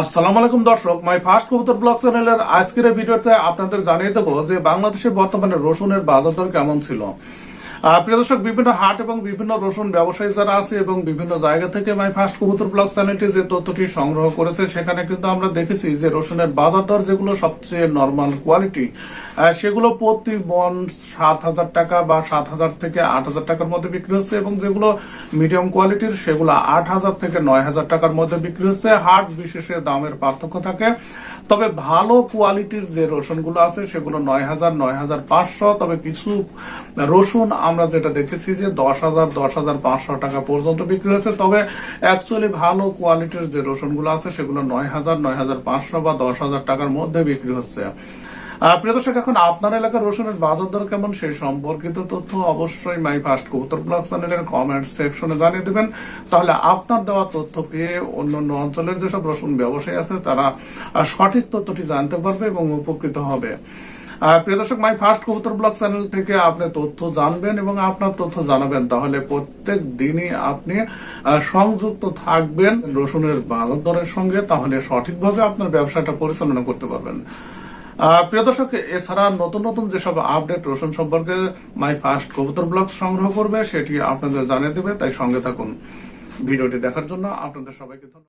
আসসালামু আলাইকুম দর্শক, মাই ফার্স্ট কবুতর ব্লগ চ্যানেলের আজকের ভিডিওতে আপনাদের জানিয়ে দেবো যে বাংলাদেশের বর্তমানে রসুনের বাজার দর কেমন ছিল। প্রিয় দর্শক, বিভিন্ন হাট এবং বিভিন্ন রসুন ব্যবসায়ী যারা আছে এবং বিভিন্ন জায়গা থেকে মাই ফার্স্ট কবুতর যে তথ্যটি সংগ্রহ করেছে, সেখানে কিন্তু আমরা দেখেছি যে রসুনের বাজার দর যেগুলো সবচেয়ে নর্মাল কোয়ালিটি সেগুলো প্রতি মন সাত হাজার টাকা বা সাত হাজার থেকে আট হাজার টাকার মধ্যে বিক্রি হচ্ছে এবং যেগুলো মিডিয়াম কোয়ালিটির সেগুলো আট হাজার থেকে নয় হাজার টাকার মধ্যে বিক্রি হচ্ছে। হাট বিশেষে দামের পার্থক্য থাকে। তবে ভালো কোয়ালিটির যে রসুনগুলো আছে, সেগুলো নয় হাজার নয় হাজার পাঁচশো। তবে কিছু রসুন আমরা যেটা দেখেছি যে দশ হাজার দশ হাজার পাঁচশো টাকা পর্যন্ত বিক্রি হয়েছে। তবে অ্যাকচুয়ালি ভালো কোয়ালিটির যে রসুনগুলো আছে, সেগুলো নয় হাজার নয় হাজার পাঁচশো বা দশ হাজার টাকার মধ্যে বিক্রি হচ্ছে। প্রিয় দর্শক, এখন আপনার এলাকার রসুনের বাজার দর কেমন সেই সম্পর্কিত তথ্য অবশ্যই মাই ফার্স্ট কবুতর ব্লগ চ্যানেলের কমেন্ট সেকশনে জানিয়ে দেবেন। তাহলে আপনার দেওয়া তথ্য পেয়ে অন্যান্য অঞ্চলের যেসব রসুন ব্যবসায়ী আছে, তারা সঠিক তথ্যটি জানতে পারবে এবং উপকৃত হবে। প্রিয় দর্শক মাই ফার্স্ট কবুতর ব্লগ চ্যানেল থেকে আপনি তথ্য জানবেন এবং আপনার তথ্য জানাবেন। তাহলে প্রত্যেক দিনই আপনি সংযুক্ত থাকবেন রসুনের বাজার দরের সঙ্গে, তাহলে সঠিকভাবে আপনার ব্যবসাটা পরিচালনা করতে পারবেন। প্রিয় দর্শক, এছাড়া নতুন নতুন যেসব আপডেট রসুন সম্পর্কে মাই ফার্স্ট কবুতর ব্লগ সংগ্রহ করবে, সেটি আপনাদের জানিয়ে দেবে, তাই সঙ্গে থাকুন। ভিডিওটি দেখার জন্য আপনাদের সবাইকে ধন্যবাদ।